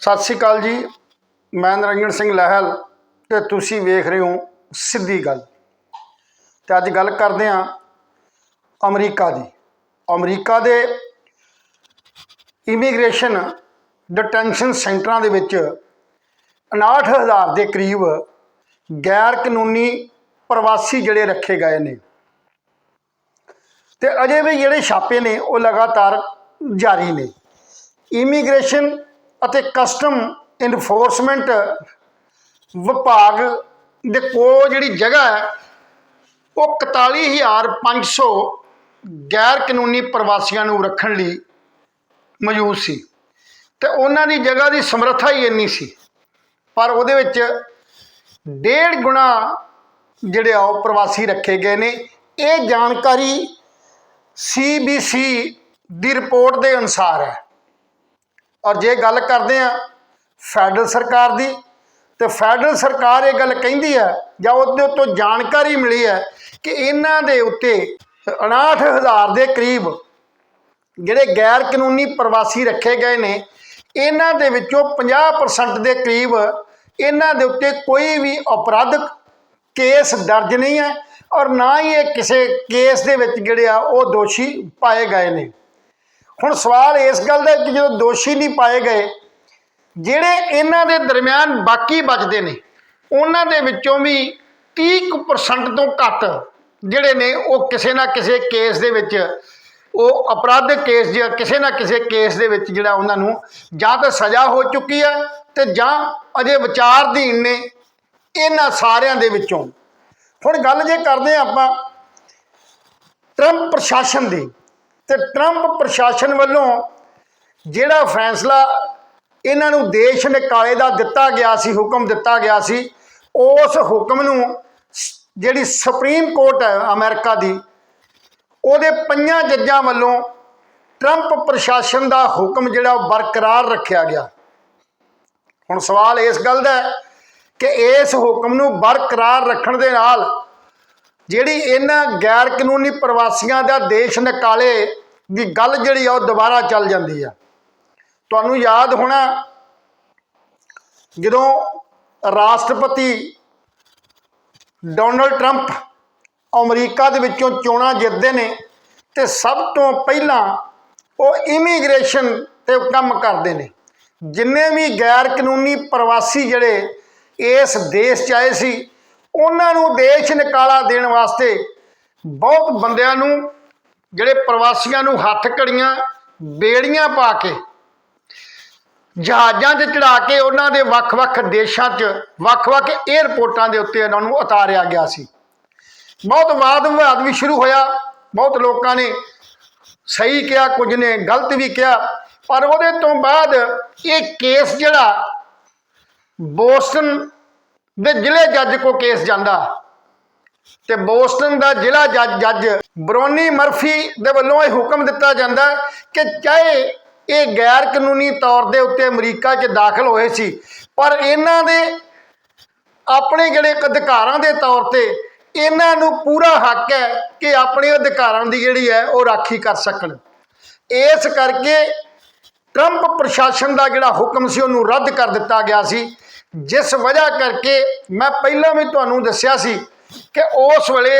ਸਤਿ ਸ਼੍ਰੀ ਅਕਾਲ ਜੀ। ਮੈਂ ਨਰਿੰਦਰ ਸਿੰਘ ਲਹਿਲ ਤੇ ਤੁਸੀਂ ਵੇਖ ਰਹੇ ਹੋ ਸਿੱਧੀ ਗੱਲ। ਤੇ ਅੱਜ ਗੱਲ ਕਰਦੇ ਹਾਂ ਅਮਰੀਕਾ ਦੀ। ਅਮਰੀਕਾ ਦੇ ਇਮੀਗ੍ਰੇਸ਼ਨ ਡਿਟੈਂਸ਼ਨ ਸੈਂਟਰਾਂ ਦੇ ਵਿੱਚ 59000 ਦੇ ਕਰੀਬ ਗੈਰ ਕਾਨੂੰਨੀ ਪ੍ਰਵਾਸੀ ਜਿਹੜੇ ਰੱਖੇ ਗਏ ਨੇ। ਤੇ ਅਜੇ ਵੀ ਜਿਹੜੇ ਛਾਪੇ ਨੇ ਉਹ ਲਗਾਤਾਰ ਜਾਰੀ ਨੇ। ਇਮੀਗ੍ਰੇਸ਼ਨ ਅਤੇ ਕਸਟਮ ਇਨਫੋਰਸਮੈਂਟ ਵਿਭਾਗ ਦੇ ਕੋਲ ਜਿਹੜੀ ਜਗ੍ਹਾ ਹੈ, ਉਹ 41500 ਗੈਰ ਕਾਨੂੰਨੀ ਪ੍ਰਵਾਸੀਆਂ ਨੂੰ ਰੱਖਣ ਲਈ ਮੌਜੂਦ ਸੀ। ਤੇ ਉਹਨਾਂ ਦੀ ਜਗ੍ਹਾ ਦੀ ਸਮਰੱਥਾ ਹੀ ਇੰਨੀ ਸੀ। ਪਰ ਉਹਦੇ ਵਿੱਚ ਡੇਢ ਗੁਣਾ ਜਿਹੜੇ ਆ, ਉਹ ਪ੍ਰਵਾਸੀ ਰੱਖੇ ਗਏ ਨੇ। ਇਹ ਜਾਣਕਾਰੀ ਸੀਬੀਸੀ ਦੀ ਰਿਪੋਰਟ ਦੇ ਅਨੁਸਾਰ ਹੈ। ਔਰ ਜੇ ਗੱਲ ਕਰਦੇ ਆ ਫੈਡਰਲ ਸਰਕਾਰ ਦੀ, ਤੇ ਫੈਡਰਲ ਸਰਕਾਰ ਇਹ ਗੱਲ ਕਹਿੰਦੀ ਹੈ ਜਾਂ ਉਹਦੇ ਉੱਤੋਂ ਜਾਣਕਾਰੀ ਮਿਲੀ ਹੈ ਕਿ ਇਹਨਾਂ ਦੇ ਉੱਤੇ 59000 ਦੇ ਕਰੀਬ ਜਿਹੜੇ ਗੈਰ ਕਾਨੂੰਨੀ ਪ੍ਰਵਾਸੀ ਰੱਖੇ ਗਏ ਨੇ, ਇਹਨਾਂ ਦੇ ਵਿੱਚੋਂ 50% ਦੇ ਕਰੀਬ ਇਹਨਾਂ ਦੇ ਉੱਤੇ ਕੋਈ ਵੀ ਅਪਰਾਧਿਕ ਕੇਸ ਦਰਜ ਨਹੀਂ ਹੈ ਔਰ ਨਾ ਹੀ ਇਹ ਕਿਸੇ ਕੇਸ ਦੇ ਵਿੱਚ ਜਿਹੜੇ ਆ ਉਹ ਦੋਸ਼ੀ ਪਾਏ ਗਏ ਨੇ। ਹੁਣ ਸਵਾਲ ਇਸ ਗੱਲ ਦਾ ਕਿ ਜਦੋਂ ਦੋਸ਼ੀ ਨਹੀਂ ਪਾਏ ਗਏ, ਜਿਹੜੇ ਇਹਨਾਂ ਦੇ ਦਰਮਿਆਨ ਬਾਕੀ ਬਚਦੇ ਨੇ, ਉਹਨਾਂ ਦੇ ਵਿੱਚੋਂ ਵੀ 30% ਤੋਂ ਘੱਟ ਜਿਹੜੇ ਨੇ ਉਹ ਕਿਸੇ ਨਾ ਕਿਸੇ ਕੇਸ ਦੇ ਵਿੱਚ, ਉਹ ਅਪਰਾਧਿਕ ਕੇਸ ਜਾਂ ਕਿਸੇ ਨਾ ਕਿਸੇ ਕੇਸ ਦੇ ਵਿੱਚ ਜਿਹੜਾ ਉਹਨਾਂ ਨੂੰ ਜਾਂ ਤਾਂ ਸਜ਼ਾ ਹੋ ਚੁੱਕੀ ਹੈ ਤੇ ਜਾਂ ਅਜੇ ਵਿਚਾਰਧੀਨ ਨੇ ਇਹਨਾਂ ਸਾਰਿਆਂ ਦੇ ਵਿੱਚੋਂ। ਹੁਣ ਗੱਲ ਜੇ ਕਰਦੇ ਹਾਂ ਆਪਾਂ ਟਰੰਪ ਪ੍ਰਸ਼ਾਸਨ ਦੀ ਤੇ ਟਰੰਪ ਪ੍ਰਸ਼ਾਸਨ ਵੱਲੋਂ ਜਿਹੜਾ ਫੈਸਲਾ ਇਹਨਾਂ ਨੂੰ ਦੇਸ਼ ਨਿਕਾਲੇ ਦਾ ਦਿੱਤਾ ਗਿਆ ਸੀ, ਹੁਕਮ ਦਿੱਤਾ ਗਿਆ ਸੀ, ਉਸ ਹੁਕਮ ਨੂੰ ਜਿਹੜੀ ਸੁਪਰੀਮ ਕੋਰਟ ਹੈ ਅਮਰੀਕਾ ਦੀ, ਉਹਦੇ ਪੰਜਾਂ ਜੱਜਾਂ ਵੱਲੋਂ ਟਰੰਪ ਪ੍ਰਸ਼ਾਸਨ ਦਾ ਹੁਕਮ ਜਿਹੜਾ ਉਹ ਬਰਕਰਾਰ ਰੱਖਿਆ ਗਿਆ। ਹੁਣ ਸਵਾਲ ਇਸ ਗੱਲ ਦਾ ਹੈ ਕਿ ਇਸ ਹੁਕਮ ਨੂੰ ਬਰਕਰਾਰ ਰੱਖਣ ਦੇ ਨਾਲ ਜਿਹੜੀ ਇਹਨਾਂ ਗੈਰ ਕਾਨੂੰਨੀ ਪ੍ਰਵਾਸੀਆਂ ਦਾ ਦੇਸ਼ ਨਿਕਾਲੇ ਦੀ ਗੱਲ ਜਿਹੜੀ ਆ ਉਹ ਦੁਬਾਰਾ ਚੱਲ ਜਾਂਦੀ ਆ। ਤੁਹਾਨੂੰ ਯਾਦ ਹੋਣਾ, ਜਦੋਂ ਰਾਸ਼ਟਰਪਤੀ ਡੋਨਲਡ ਟਰੰਪ ਅਮਰੀਕਾ ਦੇ ਵਿੱਚੋਂ ਚੋਣਾਂ ਜਿੱਤਦੇ ਨੇ ਤੇ ਸਭ ਤੋਂ ਪਹਿਲਾਂ ਉਹ ਇਮੀਗ੍ਰੇਸ਼ਨ ਤੇ ਕੰਮ ਕਰਦੇ ਨੇ। ਜਿੰਨੇ ਵੀ ਗੈਰ ਕਾਨੂੰਨੀ ਪ੍ਰਵਾਸੀ ਜਿਹੜੇ ਇਸ ਦੇਸ਼ 'ਚ ਆਏ ਸੀ, ਉਹਨਾਂ ਨੂੰ ਦੇਸ਼ ਨਿਕਾਲਾ ਦੇਣ ਵਾਸਤੇ ਬਹੁਤ ਬੰਦਿਆਂ ਨੂੰ ਜਿਹੜੇ ਪ੍ਰਵਾਸੀਆਂ ਨੂੰ ਹੱਥ ਘੜੀਆਂ, ਬੇੜੀਆਂ ਪਾ ਕੇ, ਜਹਾਜ਼ਾਂ 'ਤੇ ਚੜਾ ਕੇ ਉਹਨਾਂ ਦੇ ਵੱਖ-ਵੱਖ ਦੇਸ਼ਾਂ 'ਚ, ਵੱਖ-ਵੱਖ 에ਅਰਪੋਰਟਾਂ ਦੇ ਉੱਤੇ ਉਹਨਾਂ ਨੂੰ ਉਤਾਰਿਆ ਗਿਆ ਸੀ। ਬਹੁਤ ਵਾਦ ਵਿਵਾਦ ਵੀ ਸ਼ੁਰੂ ਹੋਇਆ। ਬਹੁਤ ਲੋਕਾਂ ਨੇ ਸਹੀ ਕਿਹਾ, ਕੁਝ ਨੇ ਗਲਤ ਵੀ ਕਿਹਾ। ਪਰ ਉਹਦੇ ਤੋਂ ਬਾਅਦ ਇਹ ਕੇਸ ਜਿਹੜਾ ਬੋਸਟਨ ਦੇ ਜ਼ਿਲ੍ਹੇ ਜੱਜ ਕੋ ਕੇਸ ਜਾਂਦਾ। ਤੇ ਬੋਸਟਨ ਦਾ ਜ਼ਿਲ੍ਹਾ ਜੱਜ ਜੱਜ ਬਰੋਨੀ ਮਰਫੀ ਦੇ ਵੱਲੋਂ ਇਹ ਹੁਕਮ ਦਿੱਤਾ ਜਾਂਦਾ ਕਿ ਚਾਹੇ ਇਹ ਗੈਰ ਕਾਨੂੰਨੀ ਤੌਰ ਦੇ ਉੱਤੇ ਅਮਰੀਕਾ 'ਚ ਦਾਖਲ ਹੋਏ ਸੀ, ਪਰ ਇਹਨਾਂ ਦੇ ਆਪਣੇ ਜਿਹੜੇ ਅਧਿਕਾਰਾਂ ਦੇ ਤੌਰ ਤੇ ਇਹਨਾਂ ਨੂੰ ਪੂਰਾ ਹੱਕ ਹੈ ਕਿ ਆਪਣੇ ਅਧਿਕਾਰਾਂ ਦੀ ਜਿਹੜੀ ਹੈ ਉਹ ਰਾਖੀ ਕਰ ਸਕਣ। ਇਸ ਕਰਕੇ ਟਰੰਪ ਪ੍ਰਸ਼ਾਸਨ ਦਾ ਜਿਹੜਾ ਹੁਕਮ ਸੀ, ਉਹਨੂੰ ਰੱਦ ਕਰ ਦਿੱਤਾ ਗਿਆ ਸੀ, ਜਿਸ ਵਜ੍ਹਾ ਕਰਕੇ ਮੈਂ ਪਹਿਲਾਂ ਵੀ ਤੁਹਾਨੂੰ ਦੱਸਿਆ ਸੀ ਕਿ ਉਸ ਵੇਲੇ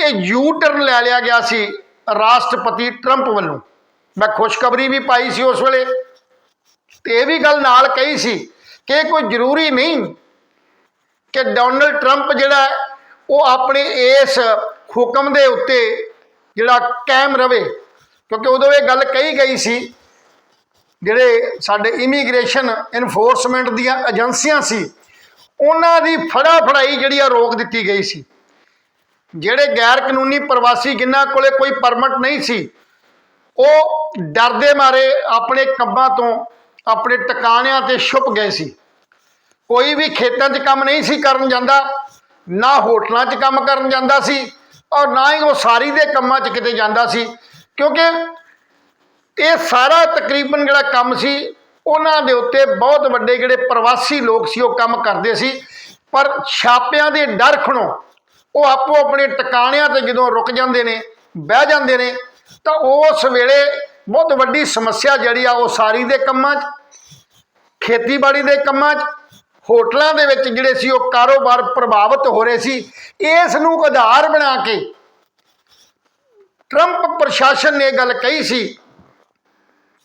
ਇਹ ਯੂ ਟਰਨ ਲੈ ਲਿਆ ਗਿਆ ਸੀ ਰਾਸ਼ਟਰਪਤੀ ਟਰੰਪ ਵੱਲੋਂ। ਮੈਂ ਖੁਸ਼ਖਬਰੀ ਵੀ ਪਾਈ ਸੀ ਉਸ ਵੇਲੇ ਤੇ ਇਹ ਵੀ ਗੱਲ ਨਾਲ ਕਹੀ ਸੀ ਕਿ ਇਹ ਕੋਈ ਜ਼ਰੂਰੀ ਨਹੀਂ ਕਿ ਡੋਨਲਡ ਟਰੰਪ ਜਿਹੜਾ ਉਹ ਆਪਣੇ ਇਸ ਹੁਕਮ ਦੇ ਉੱਤੇ ਜਿਹੜਾ ਕਾਇਮ ਰਵੇ। ਕਿਉਂਕਿ ਉਦੋਂ ਇਹ ਗੱਲ ਕਹੀ ਗਈ ਸੀ, ਜਿਹੜੇ ਸਾਡੇ ਇਮੀਗ੍ਰੇਸ਼ਨ ਇਨਫੋਰਸਮੈਂਟ ਦੀਆਂ ਏਜੰਸੀਆਂ ਸੀ, ਉਹਨਾਂ ਦੀ ਫੜਾ ਫੜਾਈ ਜਿਹੜੀ ਆ ਰੋਕ ਦਿੱਤੀ ਗਈ ਸੀ। ਜਿਹੜੇ ਗੈਰ ਕਾਨੂੰਨੀ ਪ੍ਰਵਾਸੀ ਜਿਨ੍ਹਾਂ ਕੋਲੇ ਕੋਈ ਪਰਮਿਟ ਨਹੀਂ ਸੀ, ਉਹ ਡਰਦੇ ਮਾਰੇ ਆਪਣੇ ਕੰਮਾਂ ਤੋਂ, ਆਪਣੇ ਟਿਕਾਣਿਆਂ ਤੇ ਛੁਪ ਗਏ ਸੀ। ਕੋਈ ਵੀ ਖੇਤਾਂ 'ਚ ਕੰਮ ਨਹੀਂ ਸੀ ਕਰਨ ਜਾਂਦਾ, ਨਾ ਹੋਟਲਾਂ 'ਚ ਕੰਮ ਕਰਨ ਜਾਂਦਾ ਸੀ ਔਰ ਨਾ ਹੀ ਉਹ ਸਾਰੀ ਦੇ ਕੰਮਾਂ 'ਚ ਕਿਤੇ ਜਾਂਦਾ ਸੀ, ਕਿਉਂਕਿ ਇਹ ਸਾਰਾ ਤਕਰੀਬਨ ਜਿਹੜਾ ਕੰਮ ਸੀ, ਉਹਨਾਂ ਦੇ ਉੱਤੇ ਬਹੁਤ ਵੱਡੇ ਜਿਹੜੇ ਪ੍ਰਵਾਸੀ ਲੋਕ ਸੀ, ਉਹ ਕੰਮ ਕਰਦੇ ਸੀ। ਪਰ ਛਾਪਿਆਂ ਦੇ ਡਰ ਖਣੋ ਉਹ ਆਪੋ ਆਪਣੇ ਟਿਕਾਣਿਆਂ ਤੇ ਜਦੋਂ ਰੁਕ ਜਾਂਦੇ ਨੇ, ਬਹਿ ਜਾਂਦੇ ਨੇ, ਤਾਂ ਉਸ ਵੇਲੇ ਬਹੁਤ ਵੱਡੀ ਸਮੱਸਿਆ ਜਿਹੜੀ ਆ ਉਹ ਸਾਰੀ ਦੇ ਕੰਮਾਂ 'ਚ, ਖੇਤੀਬਾੜੀ ਦੇ ਕੰਮਾਂ 'ਚ, ਹੋਟਲਾਂ ਦੇ ਵਿੱਚ ਜਿਹੜੇ ਸੀ ਉਹ ਕਾਰੋਬਾਰ ਪ੍ਰਭਾਵਿਤ ਹੋ ਰਹੇ ਸੀ, ਇਸ ਨੂੰ ਆਧਾਰ ਬਣਾ ਕੇ ਟਰੰਪ ਪ੍ਰਸ਼ਾਸਨ ਨੇ ਇਹ ਗੱਲ ਕਹੀ ਸੀ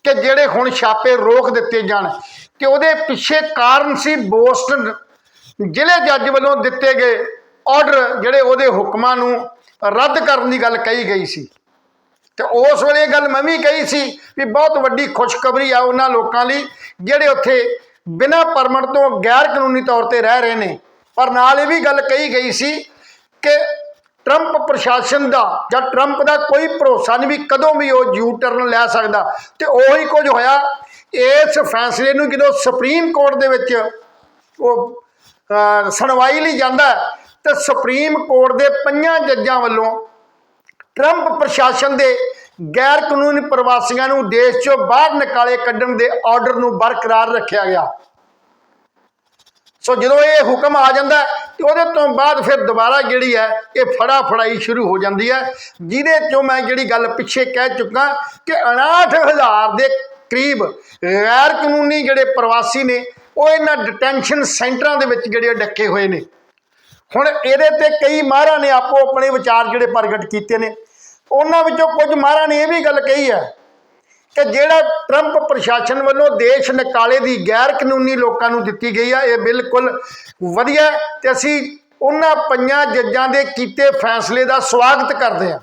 ਕਿ ਜਿਹੜੇ ਹੁਣ ਛਾਪੇ ਰੋਕ ਦਿੱਤੇ ਜਾਣ ਤੇ ਉਹਦੇ ਪਿੱਛੇ ਕਾਰਨ ਸੀ ਬੋਸਟਨ, ਜ਼ਿਲ੍ਹੇ ਜੱਜ ਵੱਲੋਂ ਦਿੱਤੇ ਗਏ ਆਰਡਰ ਜਿਹੜੇ ਉਹਦੇ ਹੁਕਮਾਂ ਨੂੰ ਰੱਦ ਕਰਨ ਦੀ ਗੱਲ ਕਹੀ ਗਈ ਸੀ। ਤੇ ਉਸ ਵੇਲੇ ਗੱਲ ਮੈਂ ਵੀ ਕਹੀ ਸੀ ਵੀ ਬਹੁਤ ਵੱਡੀ ਖੁਸ਼ਖਬਰੀ ਆ ਉਹਨਾਂ ਲੋਕਾਂ ਲਈ, ਜਿਹੜੇ ਉੱਥੇ ਬਿਨਾਂ ਪਰਮਿਟ ਤੋਂ ਗੈਰ ਕਾਨੂੰਨੀ ਤੌਰ ਤੇ ਰਹਿ ਰਹੇ ਨੇ। ਪਰ ਨਾਲ ਇਹ ਵੀ ਗੱਲ ਕਹੀ ਗਈ ਸੀ ਕਿ ਟਰੰਪ ਪ੍ਰਸ਼ਾਸਨ ਦਾ ਜਾਂ ਟਰੰਪ ਦਾ ਕੋਈ ਭਰੋਸਾ ਨਹੀਂ ਵੀ ਕਦੋਂ ਵੀ ਉਹ ਯੂ ਟਰਨ ਲੈ ਸਕਦਾ। ਤੇ ਉਹੀ ਕੁਝ ਹੋਇਆ, ਇਸ ਫੈਸਲੇ ਨੂੰ ਜਦੋਂ ਸੁਪਰੀਮ ਕੋਰਟ ਦੇ ਵਿੱਚ ਉਹ ਸੁਣਵਾਈ ਲਈ ਜਾਂਦਾ ਤੇ ਸੁਪਰੀਮ ਕੋਰਟ ਦੇ ਪੰਜਾਂ ਜੱਜਾਂ ਵੱਲੋਂ ਟਰੰਪ ਪ੍ਰਸ਼ਾਸਨ ਦੇ ਗੈਰ ਕਾਨੂੰਨੀ ਪ੍ਰਵਾਸੀਆਂ ਨੂੰ ਦੇਸ਼ ਚੋਂ ਬਾਹਰ ਨਿਕਾਲੇ ਕੱਢਣ ਦੇ ਆਰਡਰ ਨੂੰ ਬਰਕਰਾਰ ਰੱਖਿਆ ਗਿਆ। ਸੋ ਜਦੋਂ ਇਹ ਹੁਕਮ ਆ ਜਾਂਦਾ ਹੈ, ਤੇ ਉਹਦੇ ਤੋਂ ਬਾਅਦ ਫਿਰ ਦੁਬਾਰਾ ਜਿਹੜੀ ਹੈ ਇਹ ਫੜਾ ਫੜਾਈ ਸ਼ੁਰੂ ਹੋ ਜਾਂਦੀ ਹੈ ਜਿਹਦੇ ਚੋਂ ਮੈਂ ਜਿਹੜੀ ਗੱਲ ਪਿੱਛੇ ਕਹਿ ਚੁੱਕਾ ਕਿ 59000 ਦੇ ਕਰੀਬ ਗੈਰ ਕਾਨੂੰਨੀ ਜਿਹੜੇ ਪ੍ਰਵਾਸੀ ਨੇ ਉਹ ਇਹਨਾਂ ਡਿਟੈਂਸ਼ਨ ਸੈਂਟਰਾਂ ਦੇ ਵਿੱਚ ਜਿਹੜੇ ਡੱਕੇ ਹੋਏ ਨੇ। ਹੁਣ ਇਹਦੇ ਤੇ ਕਈ ਮਹਾਰਾਂ ਨੇ ਆਪੋ ਆਪਣੇ ਵਿਚਾਰ ਜਿਹੜੇ ਪ੍ਰਗਟ ਕੀਤੇ ਨੇ। ਉਹਨਾਂ ਵਿੱਚੋਂ ਕੁਝ ਮਹਾਰਾਂ ਨੇ ਇਹ ਵੀ ਗੱਲ ਕਹੀ ਹੈ ਕਿ ਜਿਹੜਾ ਟਰੰਪ ਪ੍ਰਸ਼ਾਸਨ ਵੱਲੋਂ ਦੇਸ਼ ਨਿਕਾਲੇ ਦੀ ਗੈਰ ਕਾਨੂੰਨੀ ਲੋਕਾਂ ਨੂੰ ਦਿੱਤੀ ਗਈ ਆ, ਇਹ ਬਿਲਕੁਲ ਵਧੀਆ ਹੈ ਤੇ ਅਸੀਂ ਉਹਨਾਂ ਪੰਜਾਂ ਜੱਜਾਂ ਦੇ ਕੀਤੇ ਫੈਸਲੇ ਦਾ ਸਵਾਗਤ ਕਰਦੇ ਹਾਂ।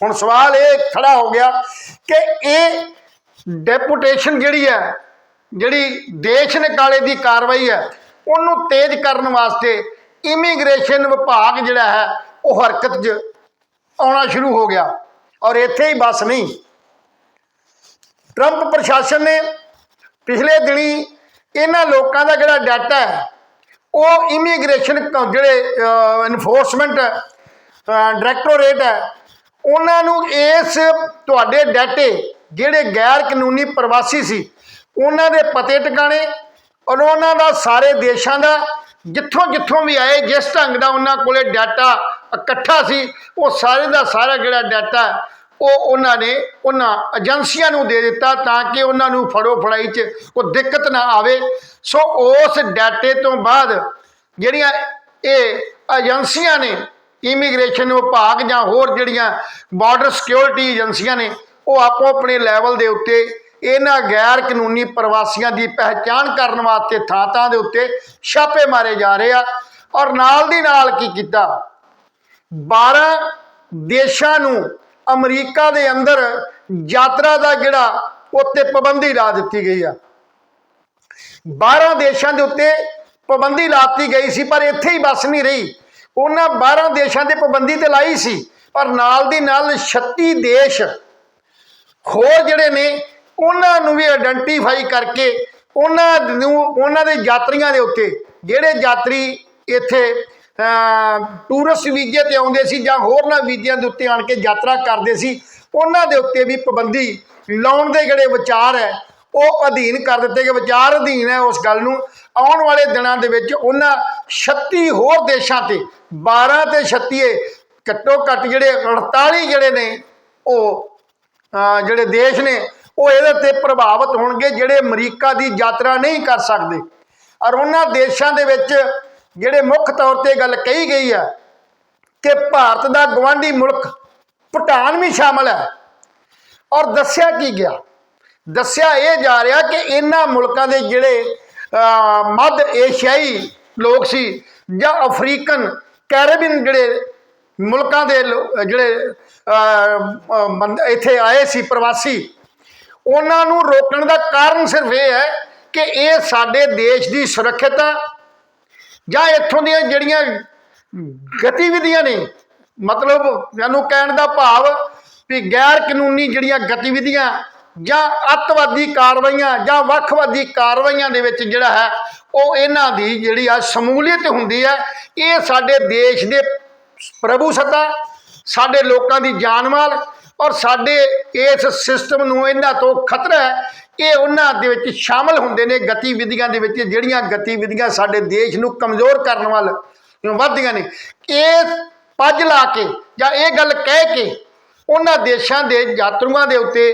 ਹੁਣ ਸਵਾਲ ਇਹ ਖੜਾ ਹੋ ਗਿਆ ਕਿ ਇਹ ਡੈਪੂਟੇਸ਼ਨ ਜਿਹੜੀ ਹੈ, ਜਿਹੜੀ ਦੇਸ਼ ਨਿਕਾਲੇ ਦੀ ਕਾਰਵਾਈ ਹੈ, ਉਹਨੂੰ ਤੇਜ਼ ਕਰਨ ਵਾਸਤੇ ਇਮੀਗ੍ਰੇਸ਼ਨ ਵਿਭਾਗ ਜਿਹੜਾ ਹੈ, ਉਹ ਹਰਕਤ 'ਚ ਆਉਣਾ ਸ਼ੁਰੂ ਹੋ ਗਿਆ। ਔਰ ਇੱਥੇ ਹੀ ਬਸ ਨਹੀਂ। ਟਰੰਪ ਪ੍ਰਸ਼ਾਸਨ ਨੇ ਪਿਛਲੇ ਦਿਨੀ ਇਹਨਾਂ ਲੋਕਾਂ ਦਾ ਜਿਹੜਾ ਡਾਟਾ ਹੈ, ਉਹ ਇਮੀਗ੍ਰੇਸ਼ਨ ਜਿਹੜੇ ਇਨਫੋਰਸਮੈਂਟ ਡਾਇਰੈਕਟੋਰੇਟ ਹੈ, ਉਹਨਾਂ ਨੂੰ ਇਸ ਤੁਹਾਡੇ ਡਾਟੇ ਜਿਹੜੇ ਗੈਰ ਕਾਨੂੰਨੀ ਪ੍ਰਵਾਸੀ ਸੀ, ਉਹਨਾਂ ਦੇ ਪਤੇ ਟਿਕਾਣੇ ਔਰ ਉਹਨਾਂ ਦਾ ਸਾਰੇ ਦੇਸ਼ਾਂ ਦਾ ਜਿੱਥੋਂ ਜਿੱਥੋਂ ਵੀ ਆਏ, ਜਿਸ ਢੰਗ ਦਾ ਉਹਨਾਂ ਕੋਲੇ ਡਾਟਾ ਇਕੱਠਾ ਸੀ, ਉਹ ਸਾਰੇ ਦਾ ਸਾਰਾ ਜਿਹੜਾ ਡਾਟਾ ਉਹ ਉਹਨਾਂ ਨੇ ਉਹਨਾਂ ਏਜੰਸੀਆਂ ਨੂੰ ਦੇ ਦਿੱਤਾ ਤਾਂ ਕਿ ਉਹਨਾਂ ਨੂੰ ਫੜੋ ਫੜਾਈ 'ਚ ਕੋਈ ਦਿੱਕਤ ਨਾ ਆਵੇ। ਸੋ ਉਸ ਡਾਟੇ ਤੋਂ ਬਾਅਦ ਜਿਹੜੀਆਂ ਇਹ ਏਜੰਸੀਆਂ ਨੇ ਇਮੀਗ੍ਰੇਸ਼ਨ ਵਿਭਾਗ ਜਾਂ ਹੋਰ ਜਿਹੜੀਆਂ ਬਾਰਡਰ ਸਿਕਿਉਰਿਟੀ ਏਜੰਸੀਆਂ ਨੇ, ਉਹ ਆਪੋ ਆਪਣੇ ਲੈਵਲ ਦੇ ਉੱਤੇ ਇਹਨਾਂ ਗੈਰ ਕਾਨੂੰਨੀ ਪ੍ਰਵਾਸੀਆਂ ਦੀ ਪਹਿਚਾਣ ਕਰਨ ਵਾਸਤੇ ਥਾਂ ਥਾਂ ਦੇ ਉੱਤੇ ਛਾਪੇ ਮਾਰੇ ਜਾ ਰਹੇ ਆ। ਔਰ ਨਾਲ ਦੀ ਨਾਲ ਕੀ ਕੀਤਾ? 12 ਦੇਸ਼ਾਂ ਨੂੰ ਅਮਰੀਕਾ ਦੇ ਅੰਦਰ ਯਾਤਰਾ ਦਾ ਜਿਹੜਾ ਉੱਤੇ ਪਾਬੰਦੀ ਲਾ ਦਿੱਤੀ ਗਈ ਆ। 12 ਦੇਸ਼ਾਂ ਦੇ ਉੱਤੇ ਪਾਬੰਦੀ ਲਾਤੀ ਗਈ ਸੀ, ਪਰ ਇੱਥੇ ਹੀ ਬਸ ਨਹੀਂ ਰਹੀ। ਉਹਨਾਂ 12 ਦੇਸ਼ਾਂ ਤੇ ਪਾਬੰਦੀ ਤੇ ਲਾਈ ਸੀ, ਪਰ ਨਾਲ ਦੀ ਨਾਲ 36 ਦੇਸ਼ ਹੋਰ ਜਿਹੜੇ ਨੇ ਉਹਨਾਂ ਨੂੰ ਵੀ ਆਇਡੈਂਟੀਫਾਈ ਕਰਕੇ ਉਹਨਾਂ ਨੂੰ, ਉਹਨਾਂ ਦੇ ਯਾਤਰੀਆਂ ਦੇ ਉੱਤੇ, ਜਿਹੜੇ ਯਾਤਰੀ ਇੱਥੇ ਟੂਰਿਸਟ ਵੀਜ਼ੇ ਤੇ ਆਉਂਦੇ ਸੀ ਜਾਂ ਹੋਰਨਾਂ ਵੀਜ਼ਿਆਂ ਦੇ ਉੱਤੇ ਆਣ ਕੇ ਯਾਤਰਾ ਕਰਦੇ ਸੀ, ਉਹਨਾਂ ਦੇ ਉੱਤੇ ਵੀ ਪਾਬੰਦੀ ਲਾਉਣ ਦੇ ਜਿਹੜੇ ਵਿਚਾਰ ਹੈ, ਉਹ ਅਧੀਨ ਕਰ ਦਿੱਤੇ ਗਏ। ਵਿਚਾਰ ਅਧੀਨ ਹੈ ਉਸ ਗੱਲ ਨੂੰ। ਆਉਣ ਵਾਲੇ ਦਿਨਾਂ ਦੇ ਵਿੱਚ ਉਹਨਾਂ 36 ਹੋਰ ਦੇਸ਼ਾਂ ਤੇ 12 ਤੇ 36 ਘੱਟੋ ਘੱਟ ਜਿਹੜੇ 48 ਜਿਹੜੇ ਨੇ, ਉਹ ਜਿਹੜੇ ਦੇਸ਼ ਨੇ ਉਹ ਇਹਦੇ ਤੇ ਪ੍ਰਭਾਵਿਤ ਹੋਣਗੇ ਜਿਹੜੇ ਅਮਰੀਕਾ ਦੀ ਯਾਤਰਾ ਨਹੀਂ ਕਰ ਸਕਦੇ। ਔਰ ਉਹਨਾਂ ਦੇਸ਼ਾਂ ਦੇ ਵਿੱਚ ਜਿਹੜੇ ਮੁੱਖ ਤੌਰ ਤੇ ਗੱਲ ਕਹੀ ਗਈ ਹੈ ਕਿ ਭਾਰਤ ਦਾ ਗਵਾਂਢੀ ਮੁਲਕ ਭੂਟਾਨ ਵੀ ਸ਼ਾਮਲ ਹੈ। ਔਰ ਦੱਸਿਆ ਕੀ ਗਿਆ? ਦੱਸਿਆ ਇਹ ਜਾ ਰਿਹਾ ਕਿ ਇਹਨਾਂ ਮੁਲਕਾਂ ਦੇ ਜਿਹੜੇ ਮੱਧ ਏਸ਼ੀਆਈ ਲੋਕ ਸੀ ਜਾਂ ਅਫਰੀਕਨ, ਕੈਰੇਬੀਅਨ ਜਿਹੜੇ ਮੁਲਕਾਂ ਦੇ ਜਿਹੜੇ ਇੱਥੇ ਆਏ ਸੀ ਪ੍ਰਵਾਸੀ ਉਹਨਾਂ ਨੂੰ ਰੋਕਣ ਦਾ ਕਾਰਨ ਸਿਰਫ ਇਹ ਹੈ ਕਿ ਇਹ ਸਾਡੇ ਦੇਸ਼ ਦੀ ਸੁਰੱਖਿਅਤਾ ਜਾਂ ਇੱਥੋਂ ਦੀਆਂ ਜਿਹੜੀਆਂ ਗਤੀਵਿਧੀਆਂ ਨੇ, ਮਤਲਬ ਮੈਨੂੰ ਕਹਿਣ ਦਾ ਭਾਵ ਵੀ ਗੈਰ ਕਾਨੂੰਨੀ ਜਿਹੜੀਆਂ ਗਤੀਵਿਧੀਆਂ ਜਾਂ ਅੱਤਵਾਦੀ ਕਾਰਵਾਈਆਂ ਜਾਂ ਵੱਖਵਾਦੀ ਕਾਰਵਾਈਆਂ ਦੇ ਵਿੱਚ ਜਿਹੜਾ ਹੈ, ਉਹ ਇਹਨਾਂ ਦੀ ਜਿਹੜੀ ਆ ਸਮੂਲੀਅਤ ਹੁੰਦੀ ਹੈ, ਇਹ ਸਾਡੇ ਦੇਸ਼ ਦੇ ਪ੍ਰਭੂ ਸੱਤਾ ਸਾਡੇ ਲੋਕਾਂ ਦੀ ਜਾਨ ਮਾਲ ਔਰ ਸਾਡੇ ਇਸ ਸਿਸਟਮ ਨੂੰ ਇਹਨਾਂ ਤੋਂ ਖਤਰਾ ਹੈ ਇਹ ਉਹਨਾਂ ਦੇ ਵਿੱਚ ਸ਼ਾਮਲ ਹੁੰਦੇ ਨੇ ਗਤੀਵਿਧੀਆਂ ਦੇ ਵਿੱਚ, ਜਿਹੜੀਆਂ ਗਤੀਵਿਧੀਆਂ ਸਾਡੇ ਦੇਸ਼ ਨੂੰ ਕਮਜ਼ੋਰ ਕਰਨ ਵੱਲ ਵੱਧਦੀਆਂ ਨੇ। ਇਹ ਪੱਜ ਲਾ ਕੇ ਜਾਂ ਇਹ ਗੱਲ ਕਹਿ ਕੇ ਉਹਨਾਂ ਦੇਸ਼ਾਂ ਦੇ ਯਾਤਰੂਆਂ ਦੇ ਉੱਤੇ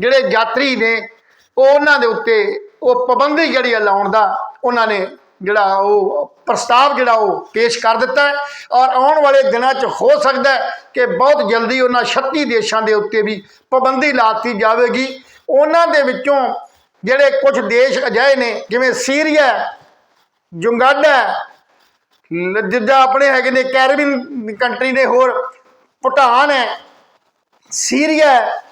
ਜਿਹੜੇ ਯਾਤਰੀ ਨੇ, ਉਹ ਉਹਨਾਂ ਦੇ ਉੱਤੇ ਉਹ ਪਾਬੰਦੀ ਜਿਹੜੀ ਆ ਲਾਉਣ ਦਾ ਉਹਨਾਂ ਨੇ ਜਿਹੜਾ ਉਹ ਪ੍ਰਸਤਾਵ ਜਿਹੜਾ ਉਹ ਪੇਸ਼ ਕਰ ਦਿੱਤਾ ਹੈ ਔਰ ਆਉਣ ਵਾਲੇ ਦਿਨਾਂ 'ਚ ਹੋ ਸਕਦਾ ਹੈ ਕਿ ਬਹੁਤ ਜਲਦੀ ਉਹਨਾਂ 36 ਦੇਸ਼ਾਂ ਦੇ ਉੱਤੇ ਵੀ ਪਾਬੰਦੀ ਲਾਤੀ ਜਾਵੇਗੀ। ਉਹਨਾਂ ਦੇ ਵਿੱਚੋਂ ਜਿਹੜੇ ਕੁਝ ਦੇਸ਼ ਅਜਿਹੇ ਨੇ, ਜਿਵੇਂ ਸੀਰੀਆ ਜੁੰਗਾਡਾ ਲ- ਜਿੱਦਾਂ ਆਪਣੇ ਹੈਗੇ ਨੇ ਕੈਰੇਬੀਨ ਕੰਟਰੀ ਨੇ ਹੋਰ, ਭੂਟਾਨ ਹੈ, ਸੀਰੀਆ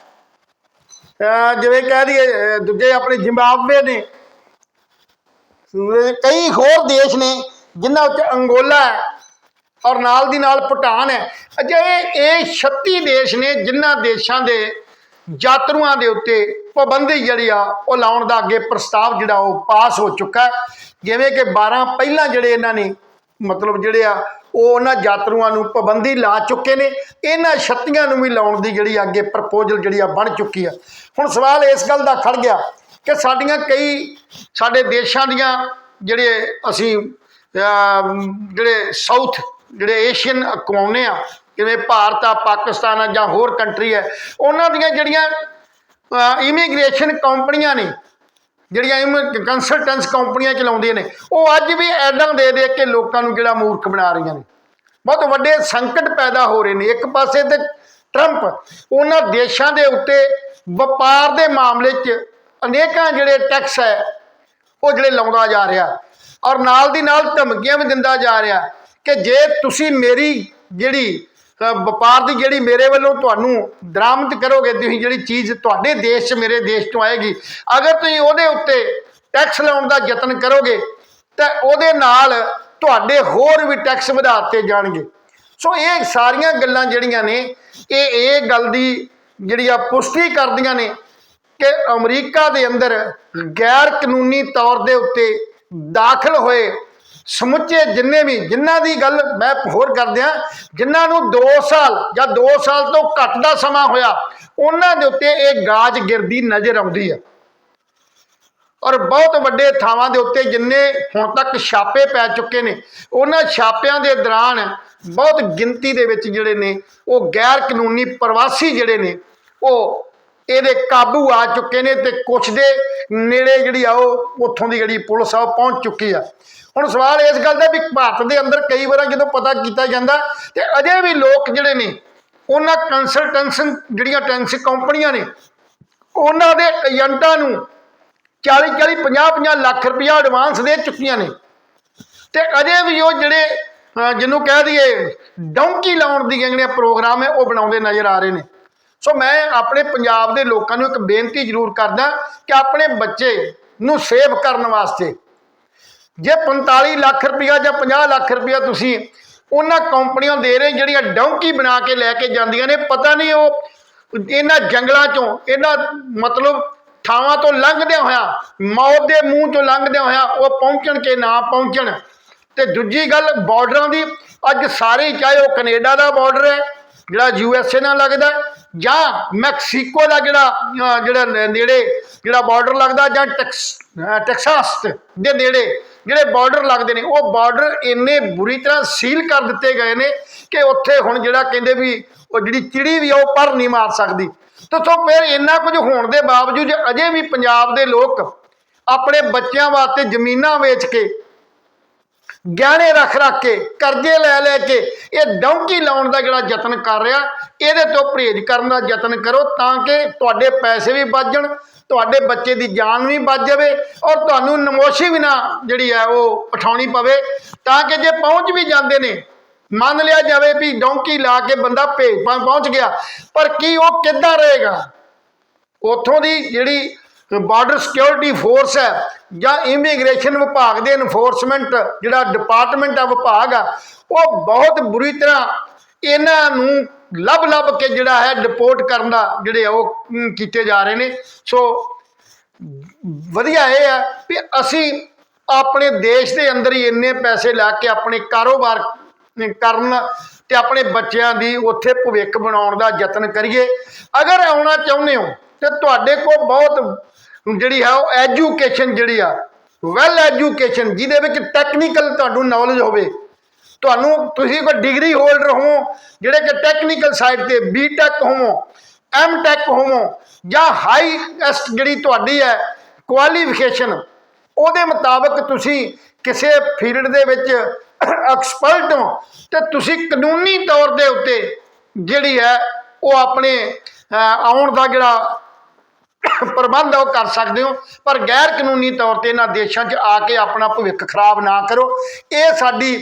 ਜਿਵੇਂ ਕਹਿ ਦਈਏ ਦੂਜੇ ਆਪਣੇ ਜ਼ਿੰਬਾਬਵੇ ਨੇ ਕਈ ਹੋਰ ਦੇਸ਼ ਨੇ ਜਿਨ੍ਹਾਂ ਵਿੱਚ ਅੰਗੋਲਾ ਹੈ ਔਰ ਨਾਲ ਦੀ ਨਾਲ ਭੂਟਾਨ ਹੈ। ਅਜਿਹੇ ਇਹ 36 ਦੇਸ਼ ਨੇ ਜਿਨ੍ਹਾਂ ਦੇਸ਼ਾਂ ਦੇ ਯਾਤਰੂਆਂ ਦੇ ਉੱਤੇ ਪਾਬੰਦੀ ਜਿਹੜੀ ਆ, ਉਹ ਲਾਉਣ ਦਾ ਅੱਗੇ ਪ੍ਰਸਤਾਵ ਜਿਹੜਾ, ਉਹ ਪਾਸ ਹੋ ਚੁੱਕਾ ਹੈ। ਜਿਵੇਂ ਕਿ 12 ਪਹਿਲਾਂ ਜਿਹੜੇ ਇਹਨਾਂ ਨੇ, ਮਤਲਬ ਜਿਹੜੇ ਆ, ਉਹ ਉਹਨਾਂ ਯਾਤਰੂਆਂ ਨੂੰ ਪਾਬੰਦੀ ਲਾ ਚੁੱਕੇ ਨੇ। ਇਹਨਾਂ ਛੱਤੀਆਂ ਨੂੰ ਵੀ ਲਾਉਣ ਦੀ ਜਿਹੜੀ ਅੱਗੇ ਪ੍ਰਪੋਜ਼ਲ ਜਿਹੜੀ ਆ ਬਣ ਚੁੱਕੀ ਆ। ਹੁਣ ਸਵਾਲ ਇਸ ਗੱਲ ਦਾ ਖੜ ਗਿਆ ਕਿ ਸਾਡੀਆਂ ਕਈ ਸਾਡੇ ਦੇਸ਼ਾਂ ਦੀਆਂ ਜਿਹੜੇ ਅਸੀਂ ਜਿਹੜੇ ਸਾਊਥ ਜਿਹੜੇ ਏਸ਼ੀਅਨ ਕਮਾਉਨੇ ਆ ਜਿਵੇਂ ਭਾਰਤ ਆ, ਪਾਕਿਸਤਾਨ ਆ ਜਾਂ ਹੋਰ ਕੰਟਰੀ ਹੈ ਉਹਨਾਂ ਦੀਆਂ ਜਿਹੜੀਆਂ ਇਮੀਗ੍ਰੇਸ਼ਨ ਕੰਪਨੀਆਂ ਨੇ, ਜਿਹੜੀਆਂ ਕੰਸਲਟੈਂਸ ਕੰਪਨੀਆਂ ਚਲਾਉਂਦੀਆਂ ਨੇ, ਉਹ ਅੱਜ ਵੀ ਐਡਾਂ ਦੇ ਦੇ ਕੇ ਲੋਕਾਂ ਨੂੰ ਜਿਹੜਾ ਮੂਰਖ ਬਣਾ ਰਹੀਆਂ ਨੇ। ਬਹੁਤ ਵੱਡੇ ਸੰਕਟ ਪੈਦਾ ਹੋ ਰਹੇ ਨੇ। ਇੱਕ ਪਾਸੇ ਤੇ ਟਰੰਪ ਉਹਨਾਂ ਦੇਸ਼ਾਂ ਦੇ ਉੱਤੇ ਵਪਾਰ ਦੇ ਮਾਮਲੇ 'ਚ ਅਨੇਕਾਂ ਜਿਹੜੇ ਟੈਕਸ ਹੈ, ਉਹ ਜਿਹੜੇ ਲਾਉਂਦਾ ਜਾ ਰਿਹਾ। ਔਰ ਨਾਲ ਦੀ ਨਾਲ ਧਮਕੀਆਂ ਵੀ ਦਿੰਦਾ ਜਾ ਰਿਹਾ ਕਿ ਜੇ ਤੁਸੀਂ ਮੇਰੀ ਜਿਹੜੀ ਵਪਾਰ ਦੀ ਜਿਹੜੀ ਮੇਰੇ ਵੱਲੋਂ ਤੁਹਾਨੂੰ ਦਰਾਮਦ ਕਰੋਗੇ, ਤੁਸੀਂ ਜਿਹੜੀ ਚੀਜ਼ ਤੁਹਾਡੇ ਦੇਸ਼ 'ਚ, ਮੇਰੇ ਦੇਸ਼ ਤੋਂ ਆਏਗੀ, ਅਗਰ ਤੁਸੀਂ ਉਹਦੇ ਉੱਤੇ ਟੈਕਸ ਲਾਉਣ ਦਾ ਯਤਨ ਕਰੋਗੇ, ਤਾਂ ਉਹਦੇ ਨਾਲ ਤੁਹਾਡੇ ਹੋਰ ਵੀ ਟੈਕਸ ਵਧਾਤੇ ਜਾਣਗੇ। ਸੋ ਇਹ ਸਾਰੀਆਂ ਗੱਲਾਂ ਜਿਹੜੀਆਂ ਨੇ, ਇਹ ਇਹ ਗੱਲ ਦੀ ਜਿਹੜੀ ਆ ਪੁਸ਼ਟੀ ਕਰਦੀਆਂ ਨੇ ਕਿ ਅਮਰੀਕਾ ਦੇ ਅੰਦਰ ਗੈਰ ਕਾਨੂੰਨੀ ਤੌਰ ਦੇ ਉੱਤੇ ਦਾਖਲ ਹੋਏ ਸਮੁੱਚੇ ਜਿੰਨੇ ਵੀ ਜਿਨ੍ਹਾਂ ਦੀ ਗੱਲ ਮੈਂ ਹੋਰ ਕਰਦਿਆਂ ਜਿਨ੍ਹਾਂ ਨੂੰ 2 ਸਾਲ ਜਾਂ 2 ਸਾਲ ਤੋਂ ਘੱਟ ਦਾ ਸਮਾਂ ਹੋਇਆ, ਉਹਨਾਂ ਦੇ ਉੱਤੇ ਇਹ ਗਾਜ ਗਿਰਦੀ ਨਜ਼ਰ ਆਉਂਦੀ ਹੈ ਔਰ ਬਹੁਤ ਵੱਡੇ ਥਾਵਾਂ ਦੇ ਉੱਤੇ ਜਿੰਨੇ ਹੁਣ ਤੱਕ ਛਾਪੇ ਪੈ ਚੁੱਕੇ ਨੇ, ਉਹਨਾਂ ਛਾਪਿਆਂ ਦੇ ਦੌਰਾਨ ਬਹੁਤ ਗਿਣਤੀ ਦੇ ਵਿੱਚ ਜਿਹੜੇ ਨੇ, ਉਹ ਗੈਰ ਕਾਨੂੰਨੀ ਪ੍ਰਵਾਸੀ ਜਿਹੜੇ ਨੇ, ਉਹ ਇਹਦੇ ਕਾਬੂ ਆ ਚੁੱਕੇ ਨੇ ਤੇ ਕੁਛ ਦੇ ਨੇੜੇ ਜਿਹੜੀ ਆ ਉਹ ਉੱਥੋਂ ਦੀ ਜਿਹੜੀ ਪੁਲਿਸ ਆ ਉਹ ਪਹੁੰਚ ਚੁੱਕੀ ਆ। ਹੁਣ ਸਵਾਲ ਇਸ ਗੱਲ ਦਾ ਵੀ ਭਾਰਤ ਦੇ ਅੰਦਰ ਕਈ ਵਾਰਾਂ ਜਦੋਂ ਪਤਾ ਕੀਤਾ ਜਾਂਦਾ ਤੇ ਅਜੇ ਵੀ ਲੋਕ ਜਿਹੜੇ ਨੇ, ਉਹਨਾਂ ਕੰਸਲਟੈਂਸਨ ਜਿਹੜੀਆਂ ਟੈਂਸ ਕੰਪਨੀਆਂ ਨੇ, ਉਹਨਾਂ ਦੇ ਏਜੰਟਾਂ ਨੂੰ 40 40 50 50 ਲੱਖ ਰੁਪਇਆ ਐਡਵਾਂਸ ਦੇ ਚੁੱਕੀਆਂ ਨੇ। ਤੇ ਅਜੇ ਵੀ ਉਹ ਜਿਹੜੇ ਜਿਹਨੂੰ ਕਹਿ ਦਈਏ ਡੌਂਕੀ ਲਾਉਣ ਦੀ ਜਿਹੜੀਆਂ ਪ੍ਰੋਗਰਾਮ ਹੈ ਉਹ ਬਣਾਉਂਦੇ ਨਜ਼ਰ ਆ ਰਹੇ ਨੇ। ਸੋ ਮੈਂ ਆਪਣੇ ਪੰਜਾਬ ਦੇ ਲੋਕਾਂ ਨੂੰ ਇੱਕ ਬੇਨਤੀ ਜ਼ਰੂਰ ਕਰਦਾ ਕਿ ਆਪਣੇ ਬੱਚੇ ਨੂੰ ਸੇਵ ਕਰਨ ਵਾਸਤੇ ਜੇ 45 ਲੱਖ ਰੁਪਇਆ ਜਾਂ 50 ਲੱਖ ਰੁਪਇਆ ਤੁਸੀਂ ਉਹਨਾਂ ਕੰਪਨੀਆਂ ਦੇ ਰਹੇ ਜਿਹੜੀਆਂ ਡੌਂਕੀ ਬਣਾ ਕੇ ਲੈ ਕੇ ਜਾਂਦੀਆਂ ਨੇ, ਪਤਾ ਨਹੀਂ ਉਹ ਇਹਨਾਂ ਜੰਗਲਾਂ ਚੋਂ, ਇਹਨਾਂ ਮਤਲਬ ਥਾਵਾਂ ਤੋਂ ਲੰਘਦਿਆਂ ਹੋਇਆ, ਮੌਤ ਦੇ ਮੂੰਹ ਚੋਂ ਲੰਘਦਿਆਂ ਹੋਇਆ ਉਹ ਪਹੁੰਚਣ ਕੇ ਨਾ ਪਹੁੰਚਣ। ਤੇ ਦੂਜੀ ਗੱਲ ਬਾਰਡਰਾਂ ਦੀ ਅੱਜ ਸਾਰੇ ਚਾਹੇ ਉਹ ਕੈਨੇਡਾ ਦਾ ਬਾਰਡਰ ਹੈ, ਜਿਹੜਾ ਯੂ ਐਸ ਏ ਨਾਲ ਲੱਗਦਾ ਜਾਂ ਮੈਕਸੀਕੋ ਦਾ ਜਿਹੜਾ ਜਿਹੜਾ ਨੇੜੇ ਜਿਹੜਾ ਬਾਰਡਰ ਲੱਗਦਾ ਜਾਂ ਟੈਕਸ ਅਹ, ਟੈਕਸਾਸ ਦੇ ਨੇੜੇ ਜਿਹੜੇ ਬਾਰਡਰ ਲੱਗਦੇ ਨੇ ਉਹ ਬਾਰਡਰ ਇੰਨੇ ਬੁਰੀ ਤਰ੍ਹਾਂ ਸੀਲ ਕਰ ਦਿੱਤੇ ਗਏ ਨੇ ਕਿ ਉੱਥੇ ਹੁਣ ਜਿਹੜਾ ਕਹਿੰਦੇ ਵੀ ਉਹ ਜਿਹੜੀ ਚਿੜੀ ਵੀ ਆ ਉਹ ਪਰ ਨਹੀਂ ਮਾਰ ਸਕਦੀ। ਤੇ ਫਿਰ ਇੰਨਾ ਕੁਝ ਹੋਣ ਦੇ ਬਾਵਜੂਦ ਅਜੇ ਵੀ ਪੰਜਾਬ ਦੇ ਲੋਕ ਆਪਣੇ ਬੱਚਿਆਂ ਵਾਸਤੇ ਜ਼ਮੀਨਾਂ ਵੇਚ ਕੇ ਗਹਿਣੇ ਰੱਖ ਰੱਖ ਕੇ, ਕਰਜ਼ੇ ਲੈ ਲੈ ਕੇ, ਇਹ ਡੌਂਕੀ ਲਾਉਣ ਦਾ ਜਿਹੜਾ ਯਤਨ ਕਰ ਰਿਹਾ, ਇਹਦੇ ਤੋਂ ਪਰਹੇਜ਼ ਕਰਨ ਦਾ ਯਤਨ ਕਰੋ ਤਾਂ ਕਿ ਤੁਹਾਡੇ ਪੈਸੇ ਵੀ ਬਚਣ ਤੁਹਾਡੇ ਬੱਚੇ ਦੀ ਜਾਨ ਵੀ ਬਚ ਜਾਵੇ ਔਰ ਤੁਹਾਨੂੰ ਨਮੋਸ਼ੀ ਵੀ ਨਾ ਜਿਹੜੀ ਹੈ ਉਹ ਉਠਾਉਣੀ ਪਵੇ ਤਾਂ ਕਿ ਜੇ ਪਹੁੰਚ ਵੀ ਜਾਂਦੇ ਨੇ, ਮੰਨ ਲਿਆ ਜਾਵੇ ਵੀ ਡੌਂਕੀ ਲਾ ਕੇ ਬੰਦਾ ਭੇਜ ਪਹੁੰ- ਪਹੁੰਚ ਗਿਆ, ਪਰ ਕੀ ਉਹ ਕਿੱਦਾਂ ਰਹੇਗਾ? ਉਥੋਂ ਦੀ ਜਿਹੜੀ ਬਾਰਡਰ ਸਿਕਿਉਰਿਟੀ ਫੋਰਸ ਹੈ ਜਾਂ ਇਮੀਗ੍ਰੇਸ਼ਨ ਵਿਭਾਗ ਦੇ ਇਨਫੋਰਸਮੈਂਟ ਜਿਹੜਾ ਡਿਪਾਰਟਮੈਂਟ ਆ ਵਿਭਾਗ ਆ, ਉਹ ਬਹੁਤ ਬੁਰੀ ਤਰ੍ਹਾਂ ਇਹਨਾਂ ਨੂੰ ਲੱਭ ਲੱਭ ਕੇ ਜਿਹੜਾ ਹੈ ਡਿਪੋਰਟ ਕਰਨ ਦਾ ਜਿਹੜੇ ਆ ਉਹ ਕੀਤੇ ਜਾ ਰਹੇ ਨੇ। ਸੋ ਵਧੀਆ ਇਹ ਆ ਵੀ ਅਸੀਂ ਆਪਣੇ ਦੇਸ਼ ਦੇ ਅੰਦਰ ਹੀ ਇੰਨੇ ਪੈਸੇ ਲਾ ਕੇ ਆਪਣੇ ਕਾਰੋਬਾਰ ਕਰਨ ਤੇ ਆਪਣੇ ਬੱਚਿਆਂ ਦੀ ਉੱਥੇ ਭਵਿੱਖ ਬਣਾਉਣ ਦਾ ਯਤਨ ਕਰੀਏ। ਅਗਰ ਆਉਣਾ ਚਾਹੁੰਦੇ ਹੋ ਤੇ ਤੁਹਾਡੇ ਕੋਲ ਬਹੁਤ ਜਿਹੜੀ ਹੈ ਉਹ ਐਜੂਕੇਸ਼ਨ ਜਿਹੜੀ ਆ ਵੈਲ ਐਜੂਕੇਸ਼ਨ ਜਿਹਦੇ ਵਿੱਚ ਟੈਕਨੀਕਲ ਤੁਹਾਨੂੰ ਨੌਲੇਜ ਹੋਵੇ। ਤੁਹਾਨੂੰ ਤੁਸੀਂ ਕੋਈ ਡਿਗਰੀ ਹੋਲਡਰ ਹੋ ਜਿਹੜੇ ਕਿ ਟੈਕਨੀਕਲ ਸਾਈਡ ਤੇ ਬੀਟੈਕ ਹੋਵੋ ਐਮਟੈਕ ਹੋਵੋ, ਜਾਂ ਹਾਈਐਸਟ ਜਿਹੜੀ ਤੁਹਾਡੀ ਹੈ ਕੁਆਲੀਫਿਕੇਸ਼ਨ ਉਹਦੇ ਮੁਤਾਬਕ ਤੁਸੀਂ ਕਿਸੇ ਫੀਲਡ ਦੇ ਵਿੱਚ ਐਕਸਪਰਟ ਹੋ। ਤੇ ਤੁਸੀਂ ਕਾਨੂੰਨੀ ਤੌਰ ਦੇ ਉੱਤੇ ਜਿਹੜੀ ਹੈ, ਉਹ ਆਪਣੇ ਆਉਣ ਦਾ ਜਿਹੜਾ ਪ੍ਰਬੰਧ ਆ ਉਹ ਕਰ ਸਕਦੇ ਹੋ, ਪਰ ਗੈਰ ਕਾਨੂੰਨੀ ਤੌਰ ਤੇ ਇਹਨਾਂ ਦੇਸ਼ਾਂ 'ਚ ਆ ਕੇ ਆਪਣਾ ਭਵਿੱਖ ਖਰਾਬ ਨਾ ਕਰੋ। ਇਹ ਸਾਡੀ,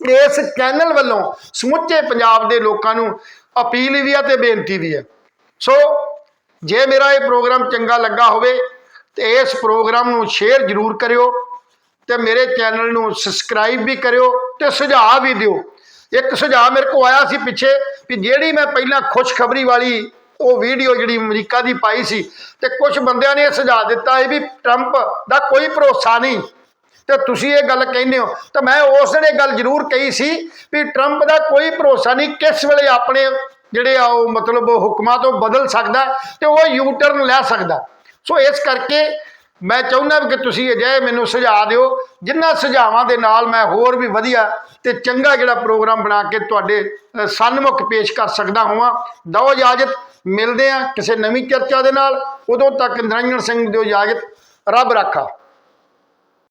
ਇਸ ਚੈਨਲ ਵੱਲੋਂ ਸਮੁੱਚੇ ਪੰਜਾਬ ਦੇ ਲੋਕਾਂ ਨੂੰ ਅਪੀਲ ਵੀ ਆ ਤੇ ਬੇਨਤੀ ਵੀ ਹੈ ਸੋ, ਜੇ ਮੇਰਾ ਇਹ ਪ੍ਰੋਗਰਾਮ ਚੰਗਾ ਲੱਗਾ ਹੋਵੇ, ਤੇ ਇਸ ਪ੍ਰੋਗਰਾਮ ਨੂੰ ਸ਼ੇਅਰ ਜ਼ਰੂਰ ਕਰਿਓ ਤੇ ਮੇਰੇ ਚੈਨਲ ਨੂੰ ਸਬਸਕ੍ਰਾਈਬ ਵੀ ਕਰਿਓ ਤੇ ਸੁਝਾਅ ਵੀ ਦਿਓ। ਇੱਕ ਸੁਝਾਅ ਮੇਰੇ ਕੋਲ ਆਇਆ ਸੀ ਪਿੱਛੇ ਕਿ ਜਿਹੜੀ ਮੈਂ ਪਹਿਲਾਂ ਖੁਸ਼ਖਬਰੀ ਵਾਲੀ ਉਹ ਵੀਡੀਓ ਜਿਹੜੀ ਅਮਰੀਕਾ ਦੀ ਪਾਈ ਸੀ ਤੇ ਕੁਝ ਬੰਦਿਆਂ ਨੇ ਇਹ ਸੁਝਾਅ ਦਿੱਤਾ ਹੈ ਵੀ ਟਰੰਪ ਦਾ ਕੋਈ ਭਰੋਸਾ ਨਹੀਂ। ਤੇ ਤੁਸੀਂ ਇਹ ਗੱਲ ਕਹਿੰਦੇ ਹੋ। ਤਾਂ ਮੈਂ ਉਸ ਦਿਨ ਇਹ ਗੱਲ ਜ਼ਰੂਰ ਕਹੀ ਸੀ ਵੀ ਟਰੰਪ ਦਾ ਕੋਈ ਭਰੋਸਾ ਨਹੀਂ ਕਿਸ ਵੇਲੇ ਆਪਣੇ ਜਿਹੜੇ ਆ ਉਹ ਮਤਲਬ ਹੁਕਮਾਂ ਤੋਂ ਬਦਲ ਸਕਦਾ ਤੇ ਉਹ ਯੂ ਟਰਨ ਲੈ ਸਕਦਾ। ਸੋ ਇਸ ਕਰਕੇ ਮੈਂ ਚਾਹੁੰਦਾ ਵੀ ਕਿ ਤੁਸੀਂ ਅਜਿਹੇ ਮੈਨੂੰ ਸੁਝਾਅ ਦਿਓ ਜਿਨ੍ਹਾਂ ਸੁਝਾਵਾਂ ਦੇ ਨਾਲ ਮੈਂ ਹੋਰ ਵੀ ਵਧੀਆ ਤੇ ਚੰਗਾ ਜਿਹੜਾ ਪ੍ਰੋਗਰਾਮ ਬਣਾ ਕੇ ਤੁਹਾਡੇ ਅ, ਸਨਮੁਖ ਪੇਸ਼ ਕਰ ਸਕਦਾ ਹਾਂ ਦਿਓ ਇਜਾਜ਼ਤ। ਮਿਲਦੇ ਆ ਕਿਸੇ ਨਵੀਂ ਚਰਚਾ ਦੇ ਨਾਲ, ਉਦੋਂ ਤੱਕ ਨਿਰੰਜਨ ਸਿੰਘ ਦਿਓ ਇਜਾਜ਼ਤ ਰੱਬ ਰਾਖਾ।